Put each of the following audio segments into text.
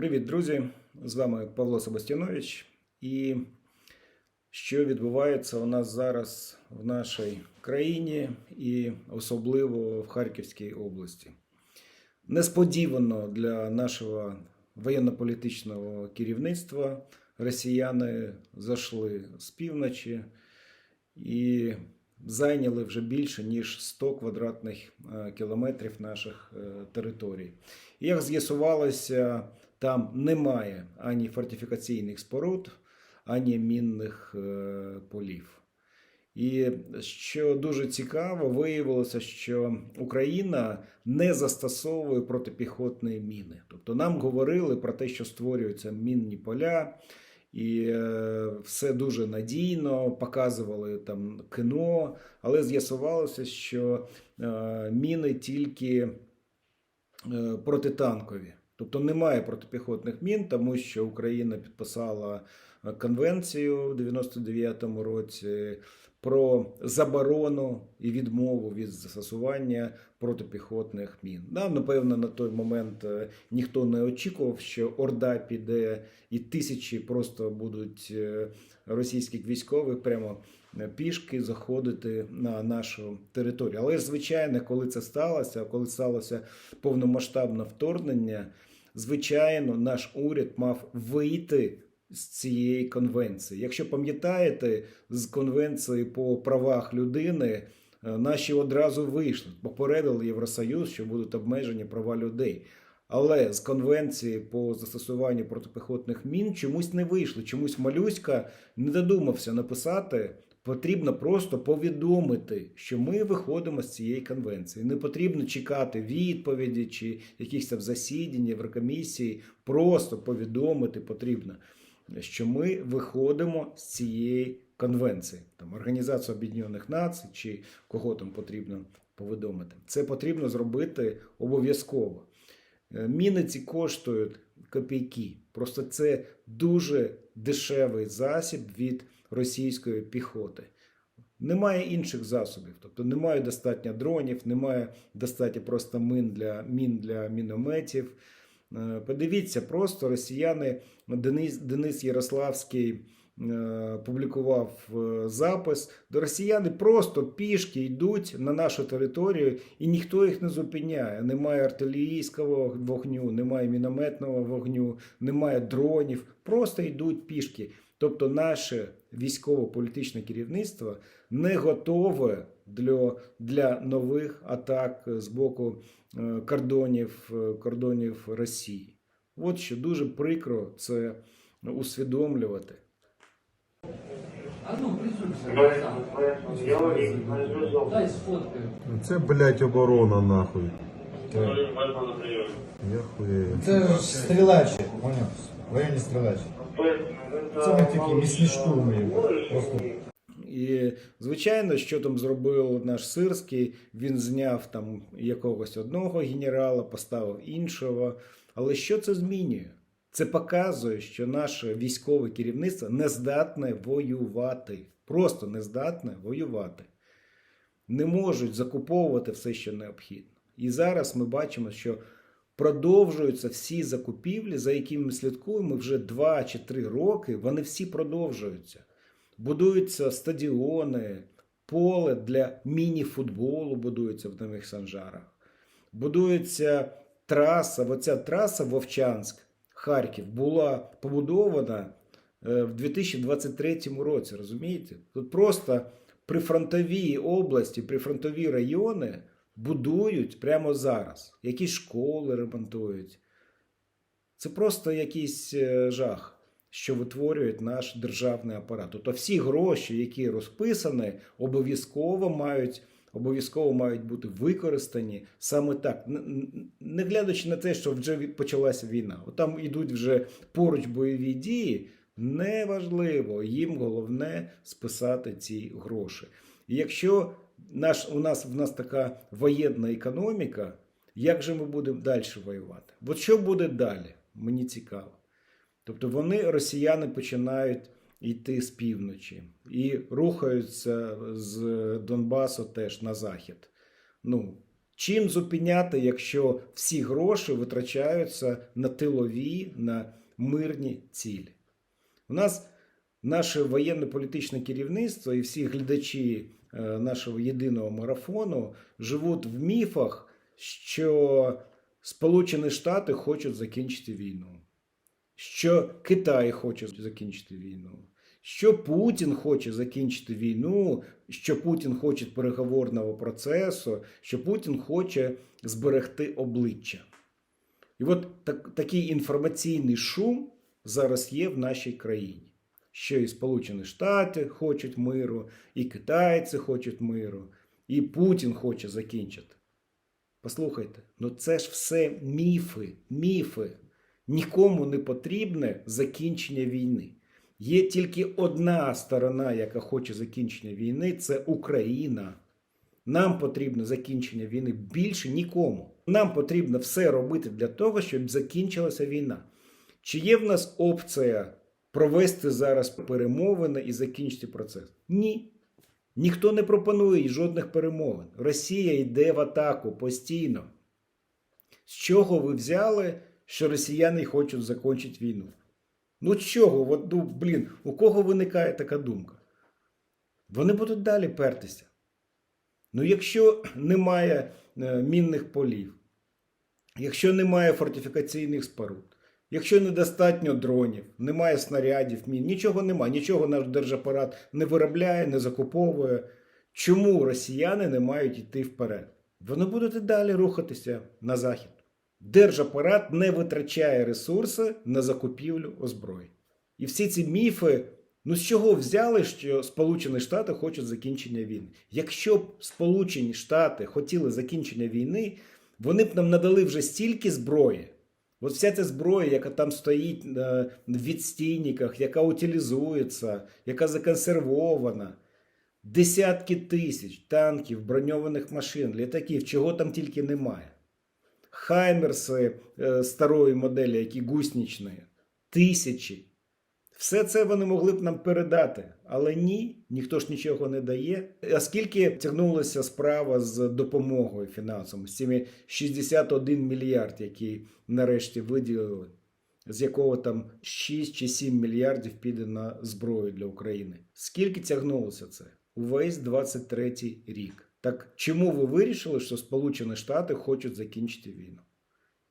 Привіт, друзі! З вами Павло Себастьянович. І що відбувається у нас зараз в нашій країні і особливо в Харківській області. Несподівано для нашого воєнно-політичного керівництва росіяни зайшли з півночі і зайняли вже більше ніж 100 квадратних е, кілометрів наших е, територій. Як з'ясувалося, там немає ані фортифікаційних споруд, ані мінних е, полів. І що дуже цікаво, виявилося, що Україна не застосовує протипіхотні міни. Тобто нам говорили про те, що створюються мінні поля, і е, все дуже надійно, показували там кіно, але з'ясувалося, що е, міни тільки протитанкові. Тобто немає протипіхотних мін, тому що Україна підписала е, конвенцію в 99-му році про заборону і відмову від застосування протипіхотних мін. Да, напевно, на той момент е, ніхто не очікував, що Орда піде і тисячі просто будуть е, російських військових прямо пішки заходити на нашу територію. Але звичайно, коли це сталося, коли сталося повномасштабне вторгнення, звичайно, наш уряд мав вийти з цієї конвенції. Якщо пам'ятаєте, з конвенції по правах людини е, наші одразу вийшли, попередили Євросоюз, що будуть обмежені права людей. Але з конвенції по застосуванню протипіхотних мін чомусь не вийшли. Чомусь Малюська не додумався написати. Потрібно просто повідомити, що ми виходимо з цієї конвенції. Не потрібно чекати відповіді чи якихось там засідань Єврокомісії. Просто повідомити потрібно, що ми виходимо з цієї конвенції. Там Організація Об'єднаних Націй чи кого там потрібно повідомити. Це потрібно зробити обов'язково. Е, Міни ці коштують копійки. Просто це дуже дешевий засіб від російської піхоти. Немає інших засобів, тобто немає достатньо дронів, немає достатньо просто мін для мін для мінометів. Е, Подивіться, просто росіяни Денис, Денис Ярославський е, публікував е, запис, де росіяни просто пішки йдуть на нашу територію, і ніхто їх не зупиняє. Немає артилерійського вогню, немає мінометного вогню, немає дронів. Просто йдуть пішки. Тобто, наше військово-політичне керівництво не готове для, для нових атак з боку е, кордонів, е, кордонів Росії. От що дуже прикро це усвідомлювати. Це, блядь, оборона нахуй. Я хуєю. Це ж стрілячі, Воєнні стрілячі. Це не такі міцні штурми. Просто І звичайно, що там зробив наш Сирський, він зняв там якогось одного генерала, поставив іншого. Але що це змінює? Це показує, що наше військове керівництво не здатне воювати. Просто не здатне воювати. Не можуть закуповувати все, що необхідно. І зараз ми бачимо, що продовжуються всі закупівлі, за якими ми слідкуємо вже 2 чи 3 роки. Вони всі продовжуються. Будуються стадіони, поле для міні-футболу будується в Нових Санжарах. Будується траса. Оця траса Вовчанськ, Харків, була побудована е, в 2023 році. Розумієте? Тут просто прифронтові області, прифронтові райони будують прямо зараз. Якісь школи ремонтують. Це просто якийсь е, жах, що витворює наш державний апарат. Тобто всі гроші, які розписані, обов'язково мають. Обов'язково мають бути використані саме так, не глядячи на те, що вже почалася війна. От там йдуть вже поруч бойові дії. Неважливо, їм головне списати ці гроші. І якщо наш, у нас в нас така воєнна економіка, як же ми будемо далі воювати? От що буде далі? Мені цікаво. Тобто вони, росіяни, починають йти з півночі і рухаються з Донбасу теж на захід. Ну, Чим зупиняти, якщо всі гроші витрачаються на тилові, на мирні цілі? У нас наше воєнно-політичне керівництво і всі глядачі нашого єдиного марафону живуть в міфах, що Сполучені Штати хочуть закінчити війну, що Китай хоче закінчити війну, що Путін хоче закінчити війну, що Путін хоче переговорного процесу, що Путін хоче зберегти обличчя. І от так, такий інформаційний шум зараз є в нашій країні. Що і Сполучені Штати хочуть миру, і китайці хочуть миру, і Путін хоче закінчити. Послухайте, ну це ж все міфи, міфи. Нікому не потрібне закінчення війни. Є тільки одна сторона, яка хоче закінчення війни це Україна. Нам потрібно закінчення війни більше нікому. Нам потрібно все робити для того, щоб закінчилася війна. Чи є в нас опція провести зараз перемовини і закінчити процес? Ні. Ніхто не пропонує жодних перемовин. Росія йде в атаку постійно. З чого ви взяли, що росіяни хочуть закінчити війну? Ну з чого? От, ну, блін, у кого виникає така думка? Вони будуть далі пертися. Ну, якщо немає е, мінних полів, якщо немає фортифікаційних споруд, якщо недостатньо дронів, немає снарядів, мін, нічого немає, нічого наш держапарат не виробляє, не закуповує. Чому росіяни не мають йти вперед? Вони будуть і далі рухатися на захід. Держапарат не витрачає ресурси на закупівлю озброєнь. І всі ці міфи, ну з чого взяли, що Сполучені Штати хочуть закінчення війни? Якщо б Сполучені Штати хотіли закінчення війни, вони б нам надали вже стільки зброї. От вся ця зброя, яка там стоїть е, в відстійниках, яка утилізується, яка законсервована, десятки тисяч танків, броньованих машин, літаків, чого там тільки немає. Хаймерси е, старої моделі, які гуснічні, тисячі. Все це вони могли б нам передати, але ні, ніхто ж нічого не дає. А скільки тягнулася справа з допомогою фінансовою, з цими 61 мільярд, які нарешті виділили, з якого там 6 чи 7 мільярдів піде на зброю для України. Скільки тягнулося це? Увесь 23 рік. Так чому ви вирішили, що Сполучені Штати хочуть закінчити війну?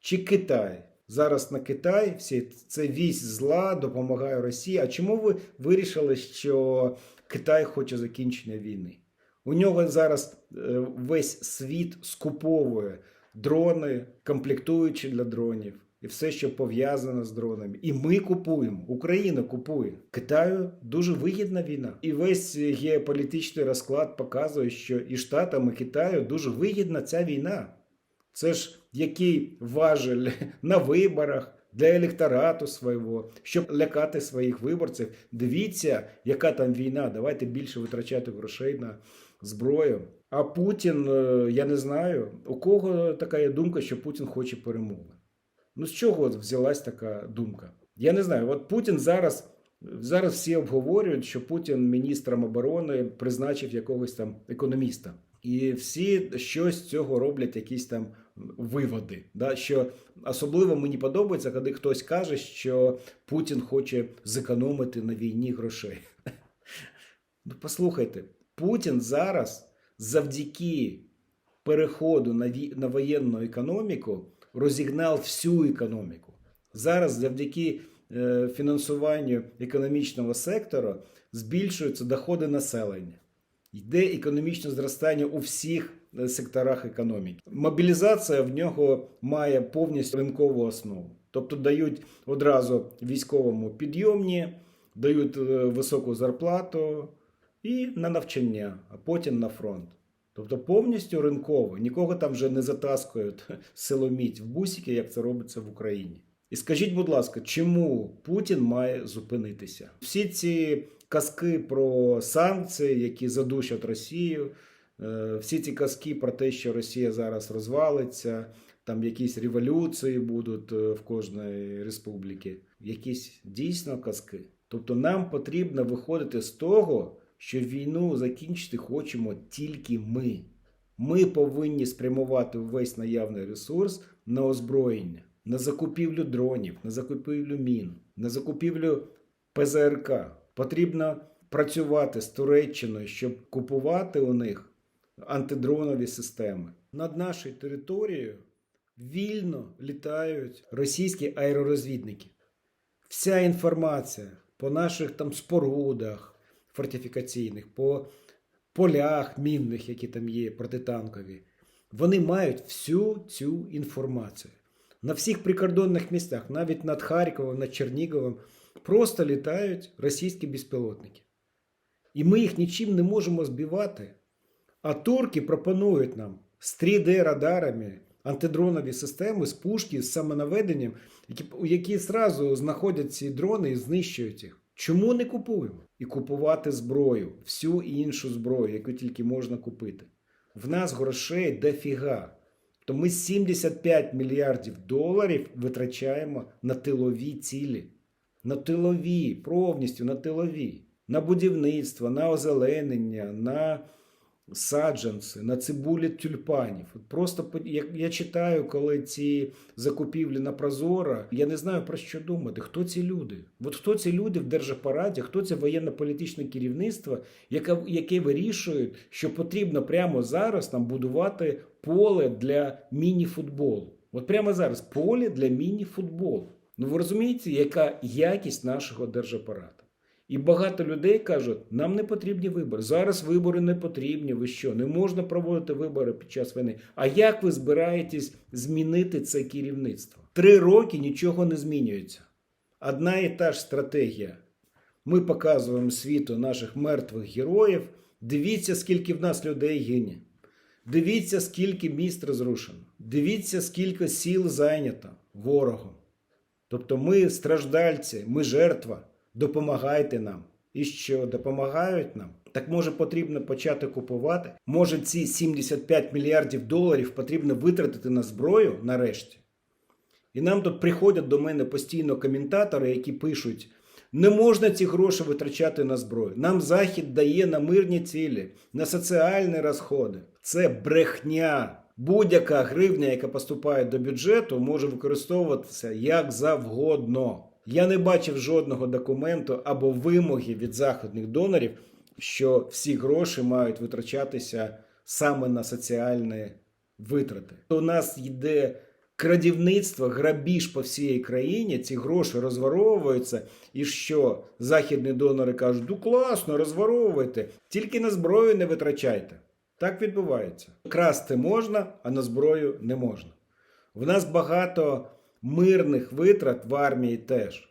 Чи Китай? Зараз на Китай всі це вісь зла допомагає Росії. А чому ви вирішили, що Китай хоче закінчення війни? У нього зараз е, весь світ скуповує дрони, комплектуючі для дронів і все, що пов'язано з дронами. І ми купуємо, Україна купує. Китаю дуже вигідна війна. І весь геополітичний розклад показує, що і Штатам, і Китаю дуже вигідна ця війна. Це ж який важель на виборах для електорату свого, щоб лякати своїх виборців. Дивіться, яка там війна. Давайте більше витрачати грошей на зброю. А Путін, е, я не знаю, у кого така є думка, що Путін хоче перемови. Ну з чого взялась така думка? Я не знаю. От Путін зараз. Зараз всі обговорюють, що Путін міністром оборони призначив якогось там економіста. І всі щось з цього роблять якісь там виводи. Да? Що особливо мені подобається, коли хтось каже, що Путін хоче зекономити на війні грошей. Ну, послухайте, Путін зараз завдяки переходу на, ві... на воєнну економіку розігнав всю економіку. Зараз завдяки е, фінансуванню економічного сектору збільшуються доходи населення. Йде економічне зростання у всіх секторах економіки. Мобілізація в нього має повністю ринкову основу. Тобто дають одразу військовому підйомні, дають е, високу зарплату і на навчання, а потім на фронт. Тобто повністю ринково, нікого там вже не затаскують силоміть в бусики, як це робиться в Україні. І скажіть, будь ласка, чому Путін має зупинитися? Всі ці казки про санкції, які задушать Росію, всі ці казки про те, що Росія зараз розвалиться, там якісь революції будуть е, в кожній республіці, якісь дійсно казки. Тобто нам потрібно виходити з того, що війну закінчити хочемо тільки ми. Ми повинні спрямувати весь наявний ресурс на озброєння, на закупівлю дронів, на закупівлю мін, на закупівлю ПЗРК. Потрібно працювати з Туреччиною, щоб купувати у них антидронові системи. Над нашою територією вільно літають російські аеророзвідники. Вся інформація по наших там спорудах фортифікаційних, по полях мінних, які там є, протитанкові, вони мають всю цю інформацію. На всіх прикордонних місцях, навіть над Харковом, над Черніговом, просто літають російські безпілотники. І ми їх нічим не можемо збивати. А турки пропонують нам з 3D-радарами антидронові системи з пушки з самонаведенням, які, які зразу знаходять ці дрони і знищують їх. Чому не купуємо? І купувати зброю, всю іншу зброю, яку тільки можна купити. В нас грошей дофіга. То ми 75 мільярдів доларів витрачаємо на тилові цілі. На тилові, повністю на тилові, на будівництво, на озеленення, на саджанці, на цибулі тюльпанів. Просто я, я читаю, коли ці закупівлі на Прозоро, я не знаю про що думати. Хто ці люди? От хто ці люди в держапараті, хто це воєнно-політичне керівництво, яке, яке вирішує, що потрібно прямо зараз нам будувати поле для міні-футболу. От прямо зараз поле для міні-футболу. Ну ви розумієте, яка якість нашого держапарату? І багато людей кажуть, нам не потрібні вибори. Зараз вибори не потрібні. Ви що? Не можна проводити вибори під час війни. А як ви збираєтесь змінити це керівництво? Три роки нічого не змінюється. Одна і та ж стратегія. Ми показуємо світу наших мертвих героїв. Дивіться, скільки в нас людей гине. Дивіться, скільки міст розрушено. Дивіться, скільки сіл зайнято ворогом. Тобто ми страждальці, ми жертва. Допомагайте нам. І що допомагають нам? Так може потрібно почати купувати? Може ці 75 мільярдів доларів потрібно витратити на зброю нарешті? І нам тут приходять до мене постійно коментатори, які пишуть: не можна ці гроші витрачати на зброю. Нам Захід дає на мирні цілі, на соціальні розходи. Це брехня. Будь-яка гривня, яка поступає до бюджету, може використовуватися як завгодно. Я не бачив жодного документу або вимоги від західних донорів, що всі гроші мають витрачатися саме на соціальні витрати. У нас йде крадівництво, грабіж по всій країні, ці гроші розворовуються, і що західні донори кажуть, ну класно, розворовуйте, тільки на зброю не витрачайте. Так відбувається. Красти можна, а на зброю не можна. В нас багато мирних витрат в армії теж.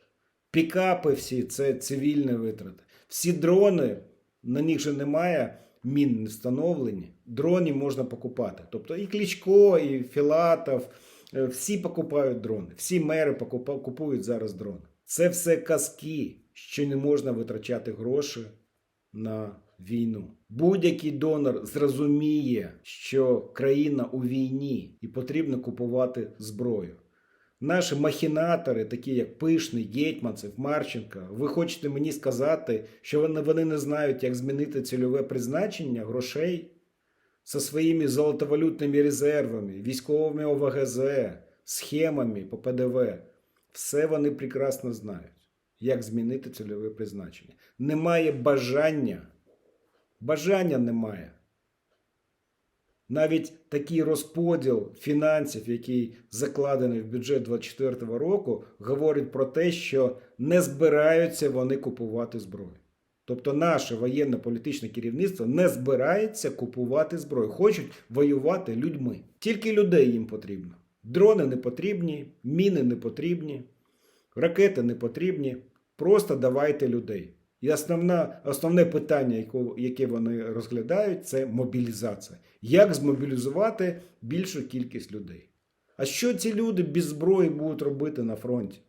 Пікапи всі це цивільні витрати. Всі дрони, на них же немає мін не встановлені. Дрони можна покупати. Тобто і Кличко, і Філатов, е, всі покупають дрони. Всі мери купують зараз дрони. Це все казки, що не можна витрачати гроші на війну. Будь-який донор зрозуміє, що країна у війні і потрібно купувати зброю. Наші махінатори, такі як Пишний, Гетьманцев, Марченко, ви хочете мені сказати, що вони, вони не знають, як змінити цільове призначення грошей зі своїми золотовалютними резервами, військовими ОВГЗ, схемами по ПДВ. Все вони прекрасно знають, як змінити цільове призначення. Немає бажання. Бажання немає. Навіть такий розподіл фінансів, який закладений в бюджет 2024 року, говорить про те, що не збираються вони купувати зброю. Тобто наше воєнно-політичне керівництво не збирається купувати зброю, хочуть воювати людьми. Тільки людей їм потрібно. Дрони не потрібні, міни не потрібні, ракети не потрібні. Просто давайте людей. І основна, основне питання, яке вони розглядають, це мобілізація. Як змобілізувати більшу кількість людей? А що ці люди без зброї будуть робити на фронті?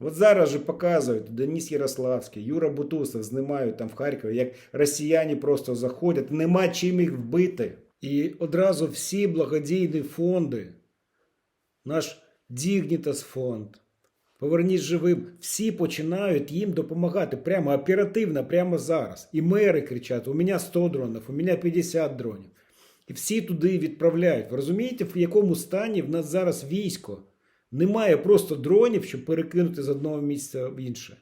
От зараз же показують Деніс Ярославський, Юра Бутусов знімають там в Харкові, як росіяни просто заходять, нема чим їх вбити. І одразу всі благодійні фонди, наш Дігнітас фонд, Поверніть живим, всі починають їм допомагати прямо оперативно, прямо зараз. І мери кричать: у мене 100 дронів, у мене 50 дронів. І всі туди відправляють. Ви розумієте, в якому стані в нас зараз військо? Немає просто дронів, щоб перекинути з одного місця в інше.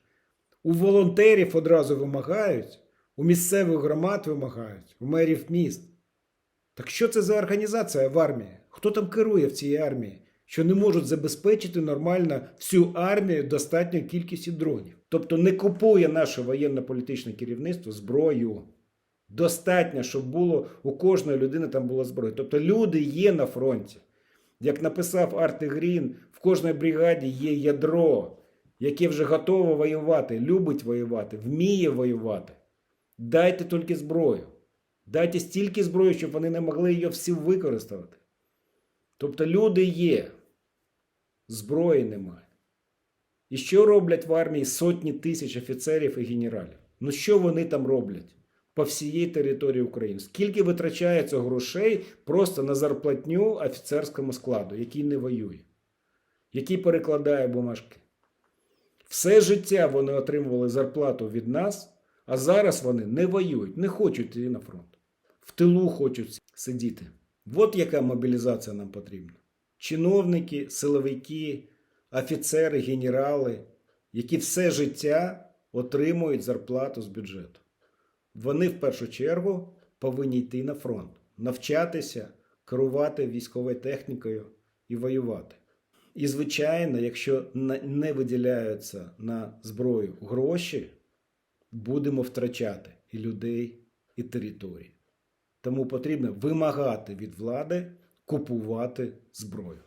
У волонтерів одразу вимагають, у місцевих громад вимагають, у мерів міст. Так що це за організація в армії? Хто там керує в цій армії? Що не можуть забезпечити нормально всю армію достатньою кількістю дронів. Тобто не купує наше воєнно-політичне керівництво зброю. Достатньо, щоб було у кожної людини там була зброя. Тобто люди є на фронті. Як написав Арти Грін, в кожній бригаді є ядро, яке вже готове воювати, любить воювати, вміє воювати. Дайте тільки зброю. Дайте стільки зброї, щоб вони не могли її всі використати. Тобто люди є, зброї немає. І що роблять в армії сотні тисяч офіцерів і генералів? Ну що вони там роблять по всієї території України? Скільки витрачається грошей просто на зарплатню офіцерському складу, який не воює, який перекладає бумажки? Все життя вони отримували зарплату від нас, а зараз вони не воюють, не хочуть йти на фронт. В тилу хочуть сидіти. От яка мобілізація нам потрібна. Чиновники, силовики, офіцери, генерали, які все життя отримують зарплату з бюджету. Вони в першу чергу повинні йти на фронт, навчатися, керувати військовою технікою і воювати. І, звичайно, якщо не виділяються на зброю гроші, будемо втрачати і людей, і території. Тому потрібно вимагати від влади купувати зброю.